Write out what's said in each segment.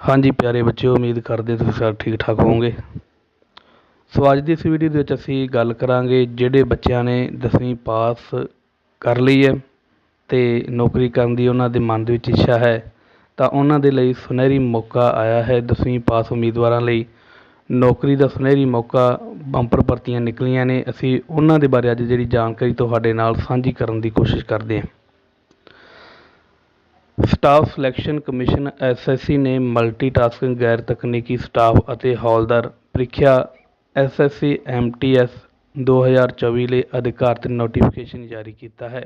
ਹਾਂਜੀ ਪਿਆਰੇ ਬੱਚਿਓ, ਉਮੀਦ ਕਰਦੇ ਤੁਸੀਂ ਸਾਰੇ ਠੀਕ ਠਾਕ ਹੋਵੋਗੇ। ਸੋ ਅੱਜ ਦੀ ਇਸ ਵੀਡੀਓ ਦੇ ਵਿੱਚ ਅਸੀਂ ਗੱਲ ਕਰਾਂਗੇ ਜਿਹੜੇ ਬੱਚਿਆਂ ਨੇ 10ਵੀਂ ਪਾਸ ਕਰ ਲਈ ਹੈ ਤੇ ਨੌਕਰੀ ਕਰਨ ਦੀ ਉਹਨਾਂ ਦੇ ਮਨ ਦੇ ਵਿੱਚ ਇੱਛਾ ਹੈ, ਤਾਂ ਉਹਨਾਂ ਦੇ ਲਈ ਸੁਨਹਿਰੀ ਮੌਕਾ ਆਇਆ ਹੈ 10ਵੀਂ ਪਾਸ ਉਮੀਦਵਾਰਾਂ ਲਈ। ਨੌਕਰੀ ਦਾ ਸੁਨਹਿਰੀ ਮੌਕਾ ਬੰਪਰ ਭਰਤੀਆਂ ਨਿਕਲੀਆਂ ਨੇ, ਅਸੀਂ ਉਹਨਾਂ ਦੇ ਬਾਰੇ ਅੱਜ ਜਿਹੜੀ ਜਾਣਕਾਰੀ ਤੁਹਾਡੇ ਨਾਲ ਸਾਂਝੀ ਕਰਨ ਦੀ ਕੋਸ਼ਿਸ਼ ਕਰਦੇ ਹਾਂ। ਸਟਾਫ ਸਿਲੈਕਸ਼ਨ ਕਮਿਸ਼ਨ ਐਸਐਸਸੀ ਨੇ ਮਲਟੀਟਾਸਕਿੰਗ ਗੈਰ ਤਕਨੀਕੀ ਸਟਾਫ ਅਤੇ ਹੌਲਦਾਰ ਪ੍ਰੀਖਿਆ ਐਸਐਸਸੀ ਐਮਟੀਐਸ 2024 ਲਈ ਅਧਿਕਾਰਤ ਨੋਟੀਫਿਕੇਸ਼ਨ ਜਾਰੀ ਕੀਤਾ ਹੈ।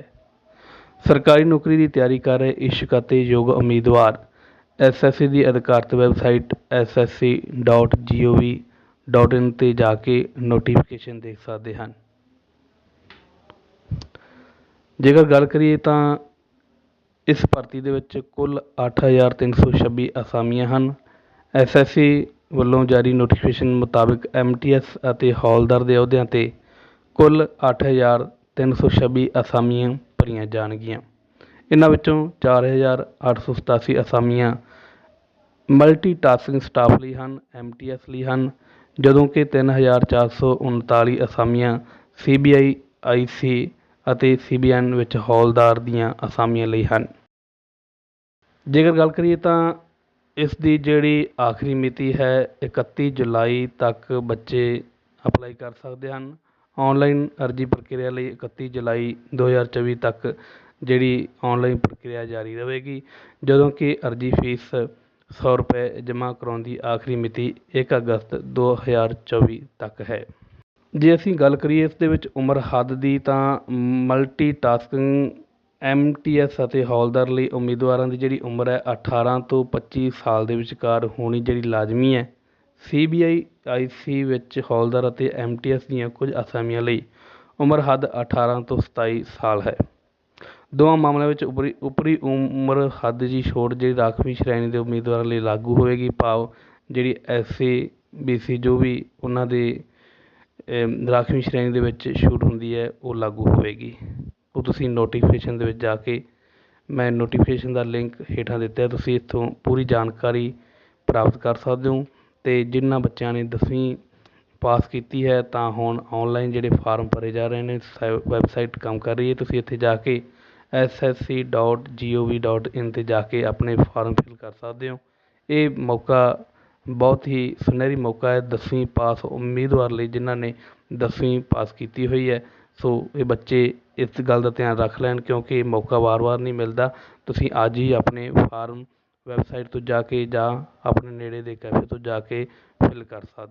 ਸਰਕਾਰੀ ਨੌਕਰੀ ਦੀ ਤਿਆਰੀ ਕਰ ਰਹੇ ਇਸ਼ਕ ਅਤੇ ਯੋਗ ਉਮੀਦਵਾਰ ਐਸਐਸਸੀ ਦੀ ਅਧਿਕਾਰਤ ਵੈਬਸਾਈਟ ssc.gov.in ਤੇ ਜਾ ਕੇ ਨੋਟੀਫਿਕੇਸ਼ਨ ਦੇਖ ਸਕਦੇ ਹਨ। ਜੇਕਰ ਗੱਲ ਕਰੀਏ ਤਾਂ ਇਸ ਭਰਤੀ ਦੇ ਵਿੱਚ ਕੁੱਲ 8326 ਅਸਾਮੀਆਂ ਹਨ। ਐਸਐਸਸੀ ਵੱਲੋਂ ਜਾਰੀ ਨੋਟੀਫਿਕੇਸ਼ਨ ਮੁਤਾਬਿਕ ਐੱਮ ਟੀ ਐਮਟੀਐਸ ਅਤੇ ਹੌਲਦਾਰ ਦੇ ਅਹੁਦਿਆਂ ਤੇ ਕੁੱਲ 8326 ਅਸਾਮੀਆਂ ਭਰੀਆਂ ਜਾਣਗੀਆਂ। ਇਹਨਾਂ ਵਿੱਚੋਂ 4887 ਅਸਾਮੀਆਂ ਮਲਟੀਟਾਸਕਿੰਗ ਸਟਾਫ ਲਈ ਹਨ ਐਮਟੀਐਸ ਲਈ ਹਨ, ਜਦੋਂ ਕਿ 3439 ਅਸਾਮੀਆਂ ਸੀ ਬੀ ਆਈ ਆਈ ਸੀ ਅਤੇ ਸੀ ਬੀ ਸੀਬੀਐਨ ਵਿੱਚ ਹੌਲਦਾਰ ਦੀਆਂ ਅਸਾਮੀਆਂ ਲਈ ਹਨ। ਜੇਕਰ ਗੱਲ ਕਰੀਏ ਤਾਂ ਇਸ ਦੀ ਜਿਹੜੀ ਆਖਰੀ ਮਿਤੀ ਹੈ 31 ਜੁਲਾਈ ਤੱਕ ਬੱਚੇ ਅਪਲਾਈ ਕਰ ਸਕਦੇ ਹਨ। ਔਨਲਾਈਨ ਅਰਜੀ ਪ੍ਰਕਿਰਿਆ ਲਈ 31 ਜੁਲਾਈ 2024 ਤੱਕ ਜਿਹੜੀ ਔਨਲਾਈਨ ਪ੍ਰਕਿਰਿਆ ਜਾਰੀ ਰਹੇਗੀ। ਜਦੋਂ ਕਿ ਅਰਜੀ ਫੀਸ ਸੌ ਰੁਪਏ ਜਮ੍ਹਾਂ ਕਰਵਾਉਣ ਦੀ ਆਖਰੀ ਮਿਤੀ ਇੱਕ ਅਗਸਤ 2024 ਤੱਕ ਹੈ। ਜੇ ਅਸੀਂ ਗੱਲ ਕਰੀਏ ਇਸ ਦੇ ਵਿੱਚ ਉਮਰ ਹੱਦ ਦੀ ਤਾਂ ਮਲਟੀਟਾਸਕਿੰਗ ਐਮਟੀਐਸ ਅਤੇ ਹੌਲਦਾਰ ਲਈ ਉਮੀਦਵਾਰਾਂ ਦੀ ਜਿਹੜੀ ਉਮਰ ਹੈ 18 ਤੋਂ 25 ਸਾਲ ਦੇ ਵਿਚਕਾਰ ਹੋਣੀ ਜਿਹੜੀ ਲਾਜ਼ਮੀ ਹੈ। ਸੀ ਬੀ ਆਈ ਆਈ ਸੀ ਵਿੱਚ ਹੌਲਦਾਰ ਅਤੇ ਐਮਟੀਐਸ ਦੀਆਂ ਕੁਝ ਅਸਾਮੀਆਂ ਲਈ ਉਮਰ ਹੱਦ 18 ਤੋਂ 27 ਸਾਲ ਹੈ। ਦੋਵਾਂ ਮਾਮਲਿਆਂ ਵਿੱਚ ਉਪਰੀ ਉਪਰੀ ਉਮਰ ਹੱਦ ਦੀ ਛੋਟ ਜਿਹੜੀ ਰਾਖਵੀਂ ਸ਼੍ਰੇਣੀ ਦੇ ਉਮੀਦਵਾਰਾਂ ਲਈ ਲਾਗੂ ਹੋਵੇਗੀ। ਭਾਵ ਜਿਹੜੀ ਐਸਸੀ ਬੀਸੀ ਜੋ ਵੀ ਉਹਨਾਂ ਦੇ ਰਾਖਵੀਂ ਸ਼੍ਰੇਣੀ ਦੇ ਵਿੱਚ ਛੂਟ ਹੁੰਦੀ ਹੈ, ਉਹ ਲਾਗੂ ਹੋਵੇਗੀ। ਉਹ ਤੁਸੀਂ ਨੋਟੀਫਿਕੇਸ਼ਨ ਦੇ ਵਿੱਚ ਜਾ ਕੇ ਮੈਂ ਨੋਟੀਫਿਕੇਸ਼ਨ ਦਾ ਲਿੰਕ ਹੇਠਾਂ ਦਿੱਤਾ ਤੁਸੀਂ ਇੱਥੋਂ ਪੂਰੀ ਜਾਣਕਾਰੀ ਪ੍ਰਾਪਤ ਕਰ ਸਕਦੇ ਹੋ ਅਤੇ ਜਿਨ੍ਹਾਂ ਬੱਚਿਆਂ ਨੇ ਦਸਵੀਂ ਪਾਸ ਕੀਤੀ ਹੈ, ਤਾਂ ਹੁਣ ਔਨਲਾਈਨ ਜਿਹੜੇ ਫਾਰਮ ਭਰੇ ਜਾ ਰਹੇ ਨੇ ਵੈਬਸਾਈਟ ਕੰਮ ਕਰ ਰਹੀ ਹੈ, ਤੁਸੀਂ ਇੱਥੇ ਜਾ ਕੇ S S C dot G O V dot in ਤੇ ਜਾ ਕੇ ਆਪਣੇ ਫਾਰਮ ਫਿਲ ਕਰ ਸਕਦੇ ਹੋ। ਇਹ ਮੌਕਾ ਬਹੁਤ ਹੀ ਸੁਨਹਿਰੀ ਮੌਕਾ ਹੈ ਦਸਵੀਂ ਪਾਸ ਉਮੀਦਵਾਰ ਲਈ ਜਿਨ੍ਹਾਂ ਨੇ ਦਸਵੀਂ ਪਾਸ ਕੀਤੀ ਹੋਈ ਹੈ। ਸੋ ਇਹ ਬੱਚੇ ਇਸ ਗੱਲ ਦਾ ਧਿਆਨ ਰੱਖ ਲੈਣ ਕਿਉਂਕਿ ਇਹ ਮੌਕਾ ਵਾਰ-ਵਾਰ ਨਹੀਂ ਮਿਲਦਾ। ਤੁਸੀਂ ਅੱਜ ਹੀ ਆਪਣੇ ਫਾਰਮ ਵੈਬਸਾਈਟ ਤੋਂ ਜਾ ਕੇ ਜਾਂ ਆਪਣੇ ਨੇੜੇ ਦੇ ਕੈਫੇ ਤੋਂ ਜਾ ਕੇ ਫਿਲ ਕਰ ਸਕਦੇ